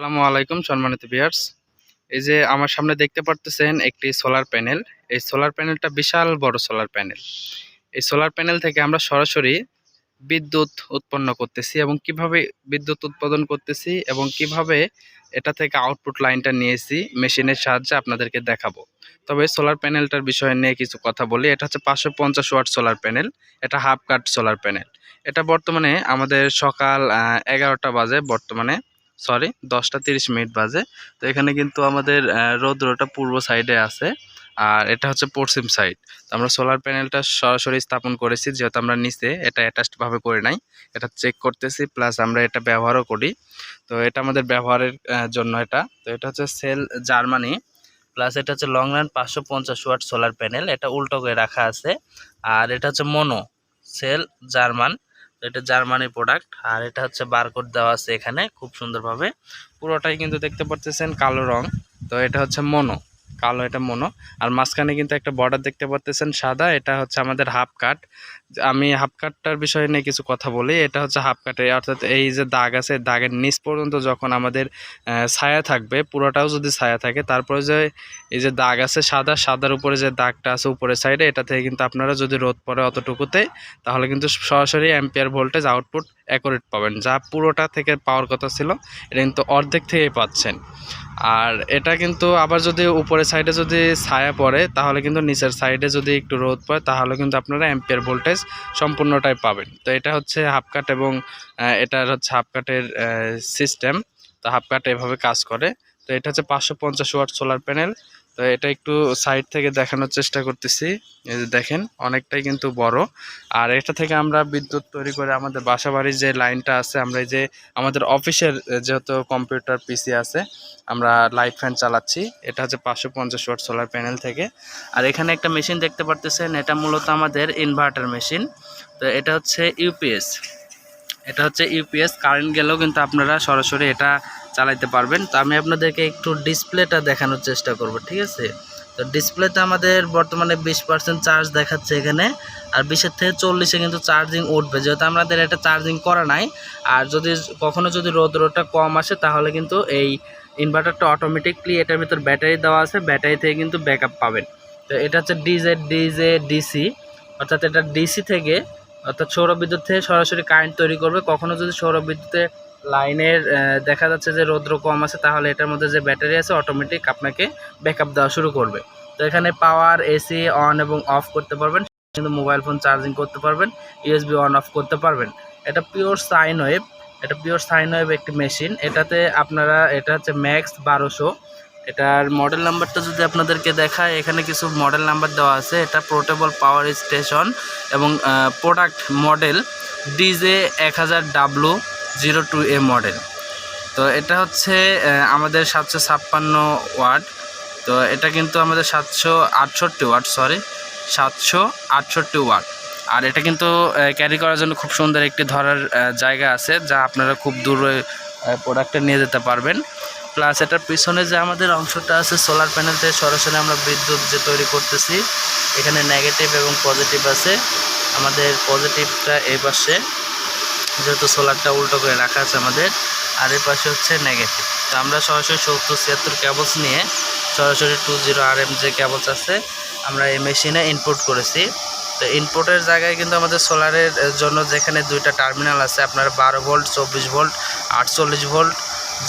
আসসালামু আলাইকুম, সম্মানিত ভিউয়ার্স এই যে আমার সামনে দেখতে পারতেছেন একটি সোলার প্যানেল এই সোলার প্যানেলটা বিশাল বড় সোলার প্যানেল এই সোলার প্যানেল থেকে আমরা সরাসরি বিদ্যুৎ উৎপন্ন করতেছি এবং কীভাবে বিদ্যুৎ উৎপাদন করতেছি এবং কীভাবে এটা থেকে আউটপুট লাইনটা নিয়েছি মেশিনের সাহায্যে আপনাদেরকে দেখাবো। তবে সোলার প্যানেলটার বিষয় নিয়ে কিছু কথা বলি। এটা হচ্ছে পাঁচশো পঞ্চাশ ওয়াট সোলার প্যানেল এটা হাফ কাট সোলার প্যানেল এটা বর্তমানে আমাদের সকাল এগারোটা বাজে বর্তমানে। সরি দশটা তিরিশ মিনিট বাজে। তো এখানে কিন্তু আমাদের রৌদ্রটা পূর্ব সাইডে আছে, আর এটা হচ্ছে পশ্চিম সাইড। তো আমরা সোলার প্যানেলটা সরাসরি স্থাপন করেছি, যেহেতু আমরা নিচে এটা অ্যাটাচড ভাবে করে নাই। এটা চেক করতেছি প্লাস আমরা এটা ব্যবহারও করি। তো এটা আমাদের ব্যবহারের জন্য এটা। তো এটা হচ্ছে সেল জার্মানি প্লাস এটা হচ্ছে লং রান পাঁচশো পঞ্চাশ ওয়াট সোলার প্যানেল এটা উল্টো করে রাখা আছে। আর এটা হচ্ছে মনো সেল জার্মান এটা জার্মানি প্রোডাক্ট, আর এটা হচ্ছে বারকোড দেওয়া আছে এখানে, খুব সুন্দরভাবে। পুরোটাই কিন্তু দেখতে পাচ্ছেন কালো রং। তো এটা হচ্ছে মনো। কালো, এটা মনো। আর মাঝখানে কিন্তু একটা বর্ডার দেখতে পাচ্ছেন সাদা, এটা হচ্ছে আমাদের হাফ কাট আমি হাফ কাটটার বিষয়ে নিয়ে কিছু কথা বলি, এটা হচ্ছে হাফ কাটে অর্থাৎ এই যে দাগ আছে, দাগের নিচ পর্যন্ত যখন আমাদের ছায়া থাকবে, পুরোটাও যদি ছায়া থাকে, তারপরে যে এই যে দাগ আছে সাদা, সাদার উপরে যে দাগটা আছে উপরের সাইডে এটা থেকে কিন্তু আপনারা যদি রোদ পড়ে অতটুকুতে, তাহলে কিন্তু সরাসরি অ্যাম্পিয়ার ভোল্টেজ আউটপুট অ্যাকুরেট পাবেন। যা পুরোটা থেকে পাওয়ার কথা ছিল, এটা কিন্তু অর্ধেক থেকেই পাচ্ছেন। আর এটা কিন্তু আবার যদি উপরের সাইডে যদি ছায়া পড়ে, তাহলে কিন্তু নিচের সাইডে যদি একটু রোদ পড়ে, তাহলে কিন্তু আপনারা অ্যাম্পিয়ার ভোল্টেজ সম্পূর্ণটাই পাবেন। তো এটা হচ্ছে হাফ কাট এবং এটার হচ্ছে হাফ কাটের সিস্টেম তো হাফ কাট এভাবে কাজ করে। তো এটা হচ্ছে পাঁচশো পঞ্চাশ ওয়াট সোলার প্যানেল তো এটা একটু সাইড থেকে দেখানোর চেষ্টা করতেছি। এই যে দেখেন, অনেকটাই কিন্তু বড়। আর এটা থেকে আমরা বিদ্যুৎ তৈরি করে আমাদের বাসা বাড়ির যে লাইনটা আছে, আমরা যে আমাদের অফিসের যেহেতু কম্পিউটার, পিসি আছে, আমরা লাইট ফ্যান চালাচ্ছি। এটা হচ্ছে পাঁচশো পঞ্চাশ ওয়াট সোলার প্যানেল থেকে। আর এখানে একটা মেশিন দেখতে পারতেছেন, এটা মূলত আমাদের ইনভার্টার মেশিন তো এটা হচ্ছে ইউপিএস এটা হচ্ছে ইউপিএস কারেন্ট গেলেও কিন্তু আপনারা সরাসরি এটা চালাইতে পারবেন। তো আমি আপনাদেরকে একটু ডিসপ্লেটা দেখানোর চেষ্টা করব, ঠিক আছে? তো ডিসপ্লেতে আমাদের বর্তমানে বিশ পার্সেন্ট চার্জ দেখাচ্ছে এখানে, আর বিশের থেকে চল্লিশে কিন্তু চার্জিং উঠবে। যেহেতু আমাদের এটা চার্জিং করা নাই, আর যদি কখনো যদি রোদ্রটা কম আসে, তাহলে কিন্তু এই ইনভার্টারটা অটোমেটিকলি এটার ভিতর ব্যাটারি দেওয়া আছে, ব্যাটারি থেকে কিন্তু ব্যাকআপ পাবেন। তো এটা হচ্ছে ডিজে ডিজে ডিসি অর্থাৎ এটা ডিসি থেকে অর্থাৎ সৌর বিদ্যুৎ থেকে সরাসরি কারেন্ট তৈরি করবে। কখনো যদি সৌর বিদ্যুতে লাইনের দেখা যাচ্ছে যে রৌদ্র কম আছে, তাহলে এটার মধ্যে যে ব্যাটারি আছে অটোমেটিক আপনাকে ব্যাকআপ দেওয়া শুরু করবে। তো এখানে পাওয়ার এসি অন এবং অফ করতে পারবেন, কিন্তু মোবাইল ফোন চার্জিং করতে পারবেন ইউএসবি অন অফ করতে পারবেন। এটা পিওর সাইন ওয়েভ এটা পিওর সাইন ওয়েভ একটি মেশিন এটাতে আপনারা, এটা হচ্ছে ম্যাক্স বারোশো। এটার মডেল নাম্বারটা যদি আপনাদেরকে দেখায়, এখানে কিছু মডেল নাম্বার দেওয়া আছে, এটা পোর্টেবল পাওয়ার স্টেশন এবং প্রোডাক্ট মডেল ডিজে এক হাজার W zero two A model. তো এটা হচ্ছে আমাদের সাতশো ছাপ্পান্ন ওয়াট। তো এটা কিন্তু আমাদের সাতশো আটষট্টি ওয়াট সরি সাতশো আটষট্টি ওয়াট। আর এটা কিন্তু ক্যারি করার জন্য খুব সুন্দর একটি ধরার জায়গা আছে, যা আপনারা খুব দূরে প্রোডাক্টটা নিয়ে যেতে পারবেন। প্লাস এটার পিছনে যে আমাদের অংশটা আছে সোলার প্যানেল থেকে সরাসরি আমরা বিদ্যুৎ যে তৈরি করতেছি, এখানে নেগেটিভ এবং পজিটিভ আছে। আমাদের পজিটিভটা এই পাশে। যেহেতু সোলারটা উল্টো করে রাখা আছে আমাদের, আর এই পাশে হচ্ছে নেগেটিভ তো আমরা সরাসরি সত্তর ছিয়াত্তর ক্যাবলস নিয়ে সরাসরি টু জিরো আর এম যে ক্যাবলস আছে, আমরা এই মেশিনে ইনপুট করেছি। তো ইনপুটের জায়গায় কিন্তু আমাদের সোলারের জন্য যেখানে দুইটা টার্মিনাল আছে, আপনার বারো ভোল্ট চব্বিশ ভোল্ট আটচল্লিশ ভোল্ট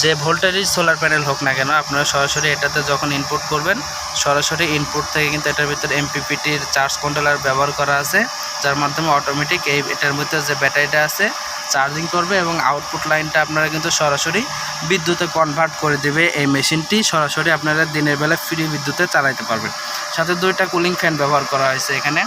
যে ভোল্টেরই সোলার প্যানেল হোক না কেন, আপনারা সরাসরি এটাতে যখন ইনপুট করবেন, সরাসরি ইনপুট থেকে কিন্তু এটার ভিতরে এমপিপিটির চার্জ কন্ট্রোলার ব্যবহার করা আছে, যার মাধ্যমে অটোমেটিক এই এটার মধ্যে যে ব্যাটারিটা আছে চার্জিং করবে এবং আউটপুট লাইনটা আপনারা কিন্তু সরাসরি বিদ্যুতে কনভার্ট করে দেবে এই মেশিনটি। সরাসরি আপনারা দিনের বেলা ফ্রি বিদ্যুতে চালাতে পারবেন। সাথে দুইটা কুলিং ফ্যান ব্যবহার করা হয়েছে এখানে।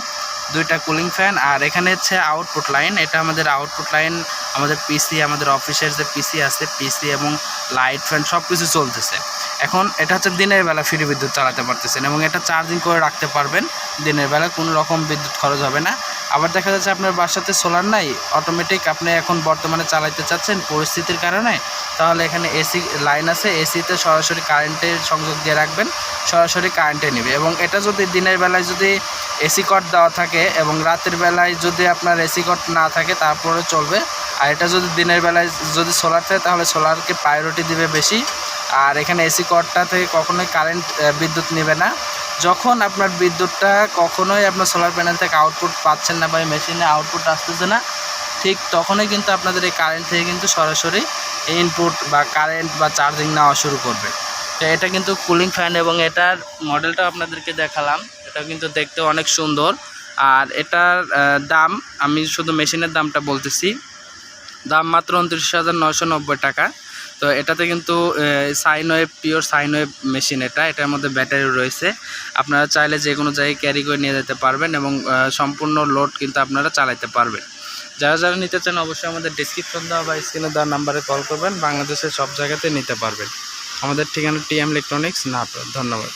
দুইটা কুলিং ফ্যান আর এখানে হচ্ছে আউটপুট লাইন এটা আমাদের আউটপুট লাইন আমাদের পিসি আমাদের অফিসের যে পিসি আছে পিসি এবং লাইট ফ্যান সব কিছু চলতেছে। এখন এটা হচ্ছে দিনের বেলা ফ্রি বিদ্যুৎ চালাতে পারতেছেন এবং এটা চার্জিং করে রাখতে পারবেন দিনের বেলা, কোনো রকম বিদ্যুৎ খরচ হবে না। আবার দেখা যাচ্ছে আপনার বাসাতে সোলার নাই অটোমেটিক আপনি এখন বর্তমানে চালাইতে চাচ্ছেন পরিস্থিতির কারণে, তাহলে এখানে এসি লাইন আছে এসিতে সরাসরি কারেন্টের সংযোগ দিয়ে রাখবেন, সরাসরি কারেন্টে নেবে। এবং এটা যদি দিনের বেলায় যদি এসি কট দেওয়া থাকে এবং রাতের বেলায় যদি আপনার এসি কট না থাকে তারপরে চলবে। আর এটা যদি দিনের বেলায় যদি সোলার থাকে, তাহলে সোলারকে প্রায়োরিটি দিবে বেশি। আর এখানে এসি কর্ডটা থেকে কখনোই কারেন্ট বিদ্যুৎ নেবে না। যখন আপনার বিদ্যুৎটা কখনোই আপনার সোলার প্যানেল থেকে আউটপুট পাচ্ছেন না বা মেশিনে আউটপুট আসতেছে না, ঠিক তখনই কিন্তু আপনাদের এই কারেন্ট থেকে কিন্তু সরাসরি ইনপুট বা কারেন্ট বা চার্জিং নেওয়া শুরু করবে। তো এটা কিন্তু কুলিং ফ্যান এবং এটার মডেলটা আপনাদেরকে দেখালাম। এটা কিন্তু দেখতে অনেক সুন্দর। আর এটার দাম, আমি শুধু মেশিনের দামটা বলতেছি। দাম মাত্র উনত্রিশ হাজার নশো নব্বই টাকা। তো এটাতে কিন্তু sine wave pure sine wave machine এটা, এটার মধ্যে ব্যাটারি রয়েছে। আপনারা চাইলে যে কোনো জায়গায় ক্যারি করে নিয়ে যেতে পারবেন এবং সম্পূর্ণ লোড কিন্তু আপনারা চালাতে পারবেন। যারা যারা নিতে চান অবশ্যই আমাদের ডিসক্রিপশন দেওয়া বা স্ক্রিনে দেওয়া নাম্বারে কল করবেন। বাংলাদেশের সব জায়গাতে নিতে পারবেন। আমাদের ঠিকানা টিএম ইলেকট্রনিক্স না ধন্যবাদ।